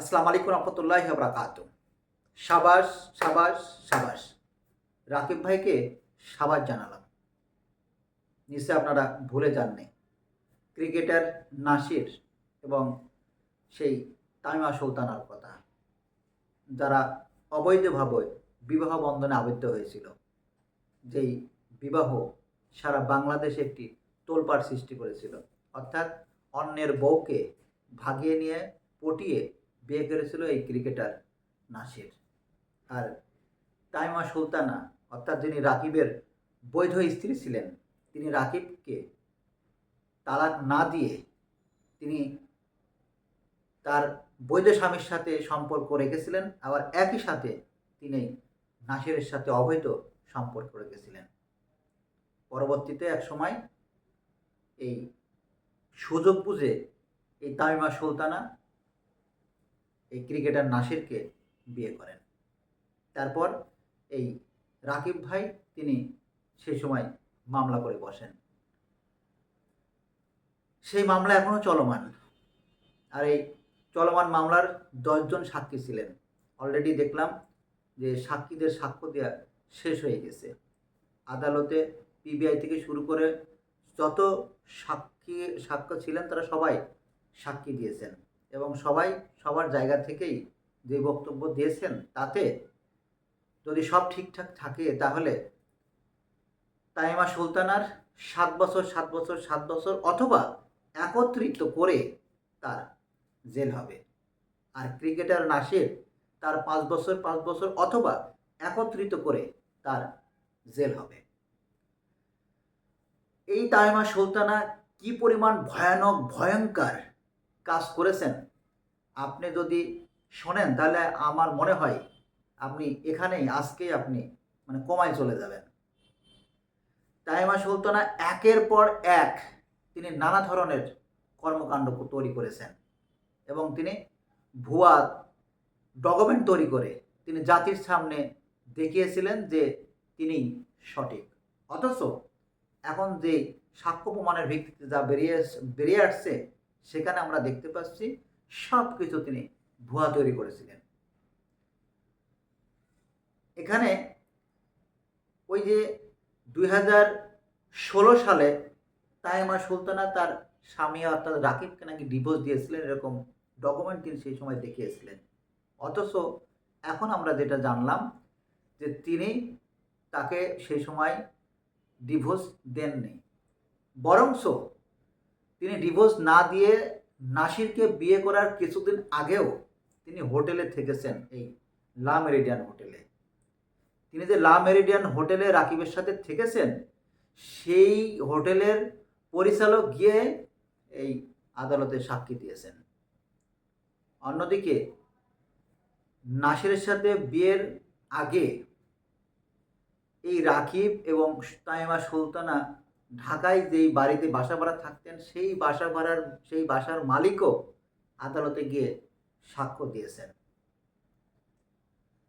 আসসালামু আলাইকুম রহমতুল্লাহ বরাকাত সাবাস সাবাস সাবাস। রাকিব ভাইকে সাবাস জানালাম। নিশ্চয় আপনারা ভুলে যাননি। ক্রিকেটার নাসির এবং সেই তামিমা সুলতানার কথা। যারা অবৈধভাবে বিবাহ বন্ধনে আবদ্ধ হয়েছিল। যেই বিবাহ সারা বাংলাদেশে একটি তোলপাড় সৃষ্টি করেছিল। অর্থাৎ অন্যের বউকে ভাগিয়ে নিয়ে পটিয়ে বিয়ে করেছিল এই ক্রিকেটার নাসির। আর তাইমা সুলতানা, অর্থাৎ যিনি রাকিবের বৈধ স্ত্রী ছিলেন, তিনি রাকিবকে তালাক না দিয়ে তিনি তার বৈধ স্বামীর সাথে সম্পর্ক রেখেছিলেন, আবার একই সাথে তিনি নাসিরের সাথে অবৈধ সম্পর্ক রেখেছিলেন। পরবর্তীতে এক সময় এই সুযোগ বুঝে এই তামিমা সুলতানা এই ক্রিকেটার নাসিরকে বিয়ে করেন। তারপর এই রাকিব ভাই তিনি সেই সময় মামলা করে বসেন। সেই মামলা এখনও চলমান। আর এই চলমান মামলার দশজন সাক্ষী ছিলেন। অলরেডি দেখলাম যে সাক্ষীদের সাক্ষ্য দেওয়া শেষ হয়ে গেছে। আদালতে পিবিআই থেকে শুরু করে যত সাক্ষী, সাক্ষ্য ছিলেন তারা সবাই সাক্ষী দিয়েছেন। এবং সবাই সবার জায়গা থেকেই যে বক্তব্য দিয়েছেন, তাতে যদি সব ঠিকঠাক থাকে তাহলে তাইমা সুলতানার সাত বছর সাত বছর সাত বছর অথবা একত্রিত করে তার জেল হবে। আর ক্রিকেটার নাসির তার পাঁচ বছর পাঁচ বছর অথবা একত্রিত করে তার জেল হবে। এই তাইমা সুলতানা কি পরিমাণ ভয়ানক, ভয়ঙ্কর কাজ করেছেন। আপনি যদি শোনেন, তাহলে আমার মনে হয় আপনি এখানেই, আজকেই আপনি মানে কমায় চলে যাবেন। তাইমা সুলতানা একের পর এক তিনি নানা ধরনের কর্মকাণ্ড তৈরি করেছেন এবং তিনি ভুয়া ডকুমেন্ট তৈরি করে তিনি জাতির সামনে দেখিয়েছিলেন যে তিনি সঠিক। অথচ এখন যে সাক্ষ্য প্রমাণের ভিত্তিতে যা বেরিয়ে বেরিয়ে আসছে সেখানে আমরা দেখতে পাচ্ছি সব কিছু তিনি ভুয়া তৈরি করেছিলেন। এখানে ওই যে দুই হাজার ষোলো সালে তাইমা সুলতানা তার স্বামী অর্থাৎ রাকিবকে নাকি ডিভোর্স দিয়েছিলেন এরকম ডকুমেন্ট তিনি সেই সময় দেখিয়েছিলেন। অথচ এখন আমরা যেটা জানলাম যে তিনি তাকে সেই সময় ডিভোর্স দেননি। বরংস তিনি ডিভোর্স না দিয়ে নাসিরকে বিয়ে করার কিছুদিন আগেও তিনি হোটেলে থেকেছেন এই লা মেরিডিয়ান হোটেলে। তিনি যে লা মেরিডিয়ান হোটেলে রাকিবের সাথে থেকেছেন, সেই হোটেলের পরিচালক গিয়ে এই আদালতে সাক্ষী দিয়েছেন। অন্যদিকে, নাসিরের সাথে বিয়ের আগে এই রাকিব এবং তাইমা সুলতানা ঢাকায় যেই বাড়িতে বাসা ভাড়া থাকতেন, সেই বাসা ভাড়ার, সেই বাসার মালিকও আদালতে গিয়ে সাক্ষ্য দিয়েছেন।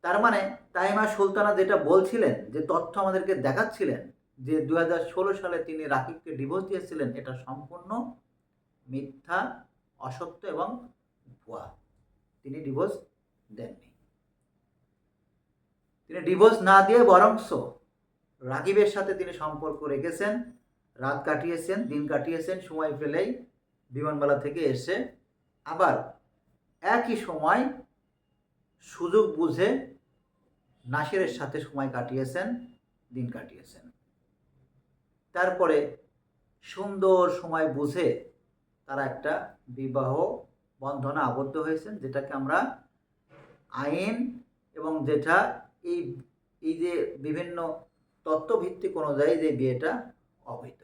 তার মানে তাইমা সুলতানা যেটা বলছিলেন, যে তথ্য আমাদেরকে দেখাচ্ছিলেন, যে দু হাজার ষোলো সালে তিনি রাকিবকে ডিভোর্স দিয়েছিলেন, এটা সম্পূর্ণ মিথ্যা, অসত্য এবং ভুয়া। তিনি ডিভোর্স দেননি। তিনি ডিভোর্স না দিয়ে বরংস রাকিবের সাথে তিনি সম্পর্ক রেখেছেন। রাত কাটিয়েছেন, দিন কাটিয়েছেন, সময় পেলেই বিমানবালা থেকে এসে আবার একই সময় সুযোগ বুঝে নাসিরের সাথে সময় কাটিয়েছেন, দিন কাটিয়েছেন। তারপরে সুন্দর সময় বুঝে তারা একটা বিবাহ বন্ধনে আবদ্ধ হয়েছেন, যেটাকে আমরা আইন এবং যেটা এই এই যে বিভিন্ন তত্ত্বভিত্তিক অনুযায়ী যে বিয়েটা অবৈধ।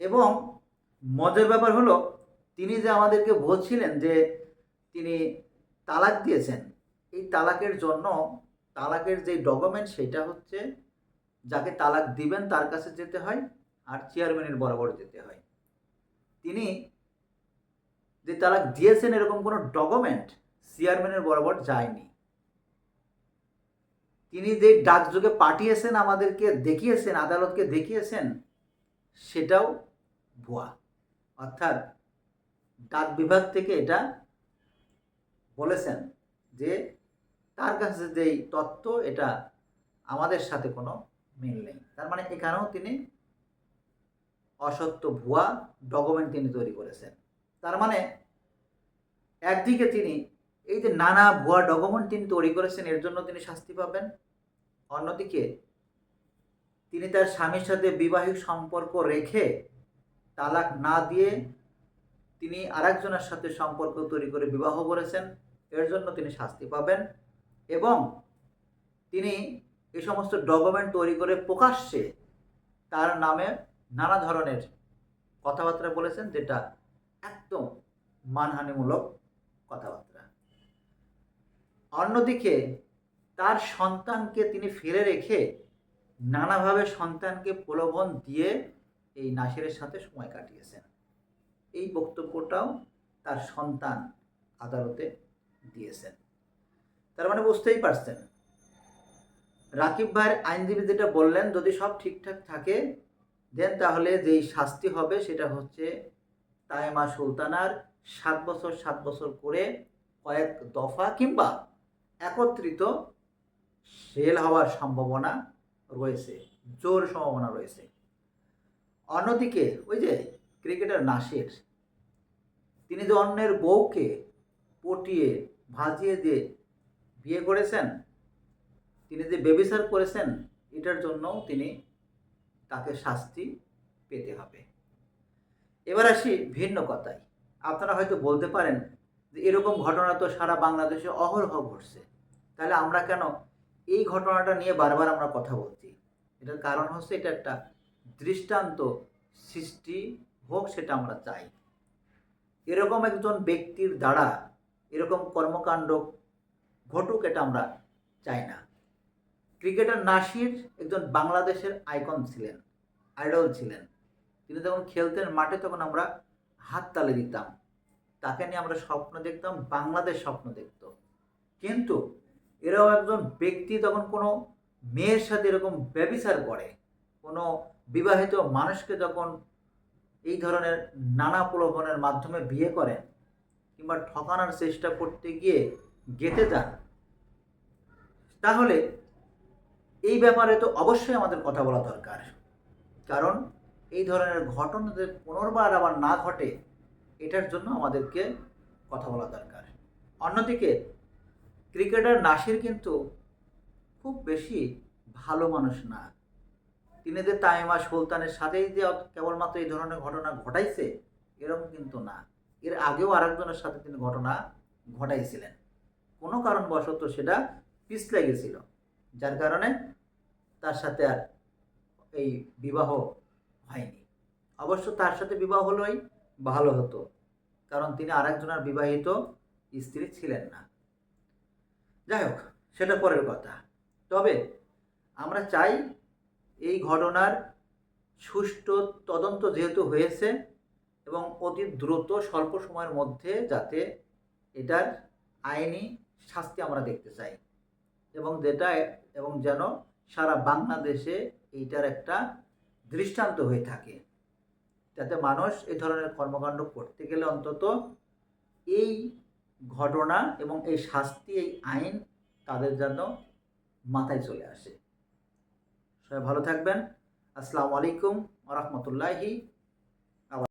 এবং মজার ব্যাপার হলো, তিনি যে আমাদেরকে বলছিলেন যে তিনি তালাক দিয়েছেন, এই তালাকের জন্য তালাকের যে ডকুমেন্ট সেটা হচ্ছে যাকে তালাক দিবেন তার কাছে যেতে হয় আর চেয়ারম্যানের বরাবর যেতে হয়। তিনি যে তালাক দিয়েছেন এরকম কোনো ডকুমেন্ট চেয়ারম্যানের বরাবর যায়নি। তিনি যে ডাকযোগে পাঠিয়েছেন আমাদেরকে, দেখিয়েছেন, আদালতকে দেখিয়েছেন, সেটাও ভুয়া। অর্থাৎ ডাক বিভাগ থেকে এটা বলেছেন যে তার কাছে যেই তত্ত্ব এটা আমাদের সাথে কোনো মিল নেই। তার মানে এখানেও তিনি অসত্য, ভুয়া ডকুমেন্ট তিনি তৈরি করেছেন। তার মানে একদিকে তিনি এই যে নানা ভুয়া ডকুমেন্ট তিনি তৈরি করেছেন, এর জন্য তিনি শাস্তি পাবেন। অন্যদিকে, তিনি তার স্বামীর সাথে বিবাহিক সম্পর্ক রেখে তালাক না দিয়ে তিনি আরেকজনের সাথে সম্পর্ক তৈরি করে বিবাহ করেছেন, এর জন্য তিনি শাস্তি পাবেন। এবং তিনি এই সমস্ত ডকুমেন্ট তৈরি করে প্রকাশ্যে তার নামে নানা ধরনের কথাবার্তা বলেছেন, যেটা একদম মানহানিমূলক কথাবার্তা। অন্যদিকে তার সন্তানকে তিনি ফেলে রেখে নানাভাবে সন্তানকে প্রলোভন দিয়ে এই নাসিরের সাথে সময় কাটিয়েছেন। এই বক্তব্যটাও তার সন্তান আদালতে দিয়েছেন। তার মানে বুঝতেই পারছেন। রাকিব ভাইয়ের আইনজীবী যেটা বললেন, যদি সব ঠিকঠাক থাকে, দেন তাহলে যেই শাস্তি হবে সেটা হচ্ছে তাইমা সুলতানার সাত বছর সাত বছর করে কয়েক দফা কিংবা একত্রিত সেল হওয়ার সম্ভাবনা রয়েছে, জোর সম্ভাবনা রয়েছে। অন্যদিকে ওই যে ক্রিকেটার নাসির, তিনি যে অন্যের বউকে পটিয়ে, ভাজিয়ে দিয়ে বিয়ে করেছেন, তিনি যে বেবিচার করেছেন, এটার জন্যও তিনি তাকে শাস্তি পেতে হবে। এবার আসি ভিন্ন কথায়। আপনারা হয়তো বলতে পারেন যে এরকম ঘটনা তো সারা বাংলাদেশে অহরহ ঘটছে। তাহলে আমরা কেন এই ঘটনাটা নিয়ে বারবার আমরা কথা বলছি? এটার কারণ হচ্ছে এটা একটা দৃষ্টান্ত সৃষ্টি হোক সেটা আমরা চাই। এরকম একজন ব্যক্তির দ্বারা এরকম কর্মকাণ্ড ঘটুক এটা আমরা চাই না। ক্রিকেটার নাসির একজন বাংলাদেশের আইকন ছিলেন, আইডল ছিলেন। তিনি যখন খেলতেন মাঠে তখন আমরা হাত তালে দিতাম। তাকে নিয়ে আমরা স্বপ্ন দেখতাম, বাংলাদেশ স্বপ্ন দেখত। কিন্তু এরকম একজন ব্যক্তি তখন কোনো মেয়ের সাথে এরকম ব্যবিচার করে। কোনো বিবাহিত মানুষকে যখন এই ধরনের নানা প্রলোভনের মাধ্যমে বিয়ে করেন কিংবা ঠকানোর চেষ্টা করতে গিয়ে গেতে যান তাহলে এই ব্যাপারে তো অবশ্যই আমাদের কথা বলা দরকার। কারণ এই ধরনের ঘটনা যাতে পুনর্বার আবার না ঘটে, এটার জন্য আমাদেরকে কথা বলা দরকার। অন্যদিকে ক্রিকেটার নাসির কিন্তু খুব বেশি ভালো মানুষ না। তিনি যে তাইমা সুলতানের সাথেই যে কেবলমাত্র এই ধরনের ঘটনা ঘটাইছে, এরকম কিন্তু না। এর আগেও আরেকজনের সাথে তিনি ঘটনা ঘটাইছিলেন। কোনো কারণবশত সেটা পিছলে গেছিল, যার কারণে তার সাথে আর এই বিবাহ হয়নি। অবশ্য তার সাথে বিবাহ হলেই ভালো হতো, কারণ তিনি আরেকজনের বিবাহিত স্ত্রী ছিলেন না। যাই হোক, সেটা পরের কথা। তবে আমরা চাই এই ঘটনার সুষ্ঠু তদন্ত যেহেতু হয়েছে এবং অতি দ্রুত স্বল্প সময়ের মধ্যে যাতে এটার আইনি শাস্তি আমরা দেখতে চাই এবং যেটা এবং যেন সারা বাংলাদেশে এইটার একটা দৃষ্টান্ত হয়ে থাকে। যাতে মানুষ এই ধরনের কর্মকাণ্ড করতে গেলে অন্তত এই ঘটনা এবং এই শাস্তি, এই আইন তাদের যেন মাথায় চলে আসে। সবাই ভালো থাকবেন। আসসালামু আলাইকুম রহমতুল্লাহি